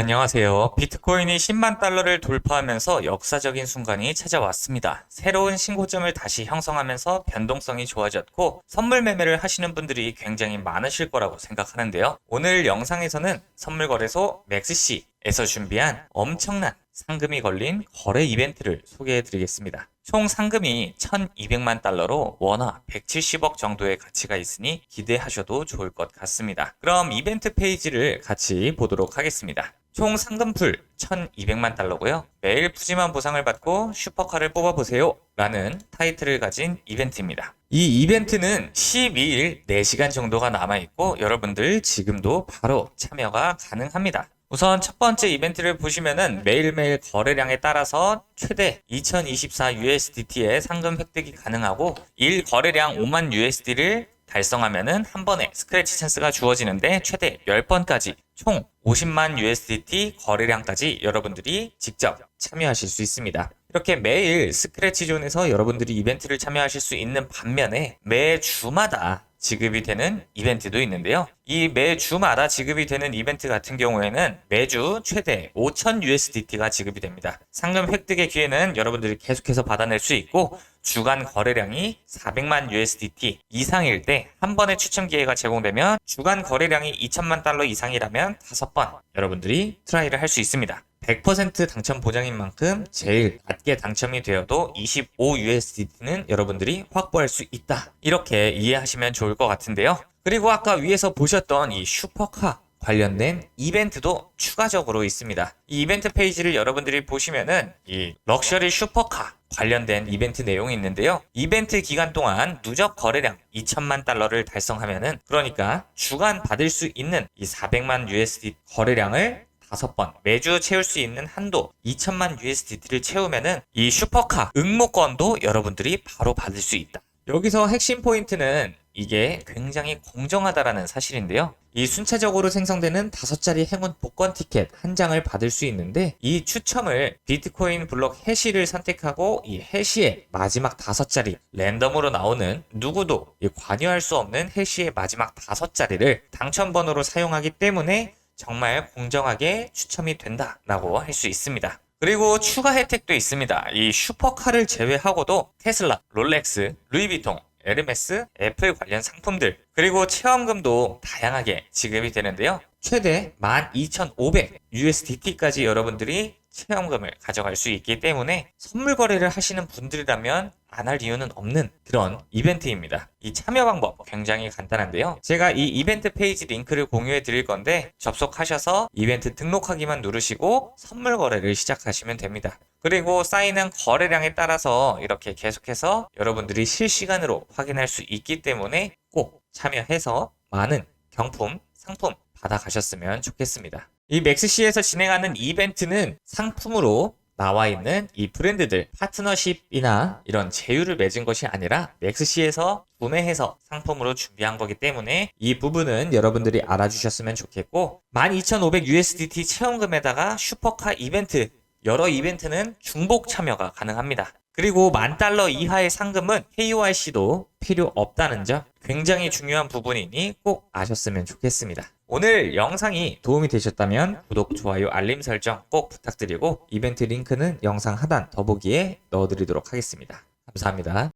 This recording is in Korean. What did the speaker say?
안녕하세요. 비트코인이 10만 달러를 돌파하면서 역사적인 순간이 찾아왔습니다. 새로운 신고점을 다시 형성하면서 변동성이 좋아졌고 선물 매매를 하시는 분들이 굉장히 많으실 거라고 생각하는데요. 오늘 영상에서는 선물 거래소 맥스시에서 준비한 엄청난 상금이 걸린 거래 이벤트를 소개해 드리겠습니다. 총 상금이 1200만 달러로 원화 170억 정도의 가치가 있으니 기대하셔도 좋을 것 같습니다. 그럼 이벤트 페이지를 같이 보도록 하겠습니다. 총 상금풀 1200만 달러고요. 매일 푸짐한 보상을 받고 슈퍼카를 뽑아보세요. 라는 타이틀을 가진 이벤트입니다. 이 이벤트는 12일 4시간 정도가 남아있고 여러분들 지금도 바로 참여가 가능합니다. 우선 첫 번째 이벤트를 보시면은 매일매일 거래량에 따라서 최대 2024 USDT의 상금 획득이 가능하고 1 거래량 5만 USD를 달성하면은 한 번에 스크래치 찬스가 주어지는데 최대 10번까지 총 50만 USDT 거래량까지 여러분들이 직접 참여하실 수 있습니다. 이렇게 매일 스크래치 존에서 여러분들이 이벤트를 참여하실 수 있는 반면에 매 주마다 지급이 되는 이벤트도 있는데요. 이 매주마다 지급이 되는 이벤트 같은 경우에는 매주 최대 5,000 USDT가 지급이 됩니다. 상금 획득의 기회는 여러분들이 계속해서 받아낼 수 있고 주간 거래량이 400만 USDT 이상일 때 한 번의 추첨 기회가 제공되면 주간 거래량이 2천만 달러 이상이라면 5번 여러분들이 트라이를 할 수 있습니다. 100% 당첨 보장인 만큼 제일 낮게 당첨이 되어도 25 USDT는 여러분들이 확보할 수 있다. 이렇게 이해하시면 좋을 것 같은데요. 그리고 아까 위에서 보셨던 이 슈퍼카 관련된 이벤트도 추가적으로 있습니다. 이 이벤트 페이지를 여러분들이 보시면은 이 럭셔리 슈퍼카 관련된 이벤트 내용이 있는데요. 이벤트 기간 동안 누적 거래량 2천만 달러를 달성하면은 그러니까 주간 받을 수 있는 이 400만 USD 거래량을 다섯 번 매주 채울 수 있는 한도 2천만 USDT를 채우면은 이 슈퍼카 응모권도 여러분들이 바로 받을 수 있다. 여기서 핵심 포인트는 이게 굉장히 공정하다라는 사실인데요. 이 순차적으로 생성되는 다섯 자리 행운 복권 티켓 한 장을 받을 수 있는데 이 추첨을 비트코인 블록 해시를 선택하고 이 해시의 마지막 다섯 자리 랜덤으로 나오는 누구도 이 관여할 수 없는 해시의 마지막 다섯 자리를 당첨번호로 사용하기 때문에 정말 공정하게 추첨이 된다라고 할 수 있습니다. 그리고 추가 혜택도 있습니다. 이 슈퍼카를 제외하고도 테슬라, 롤렉스, 루이비통, 에르메스, 애플 관련 상품들, 그리고 체험금도 다양하게 지급이 되는데요. 최대 12,500 USDT까지 여러분들이 체험금을 가져갈 수 있기 때문에 선물 거래를 하시는 분들이라면 안 할 이유는 없는 그런 이벤트입니다. 이 참여 방법 굉장히 간단한데요. 제가 이 이벤트 페이지 링크를 공유해 드릴 건데 접속하셔서 이벤트 등록하기만 누르시고 선물 거래를 시작하시면 됩니다. 그리고 쌓이는 거래량에 따라서 이렇게 계속해서 여러분들이 실시간으로 확인할 수 있기 때문에 꼭 참여해서 많은 경품, 상품 받아가셨으면 좋겠습니다. 이 맥스시에서 진행하는 이벤트는 상품으로 나와 있는 이 브랜드들 파트너십이나 이런 제휴를 맺은 것이 아니라 맥스시에서 구매해서 상품으로 준비한 거기 때문에 이 부분은 여러분들이 알아주셨으면 좋겠고 12,500 USDT 체험금에다가 슈퍼카 이벤트 여러 이벤트는 중복 참여가 가능합니다. 그리고 만 달러 이하의 상금은 KYC도 필요 없다는 점 굉장히 중요한 부분이니 꼭 아셨으면 좋겠습니다. 오늘 영상이 도움이 되셨다면 구독, 좋아요, 알림 설정 꼭 부탁드리고 이벤트 링크는 영상 하단 더보기에 넣어드리도록 하겠습니다. 감사합니다.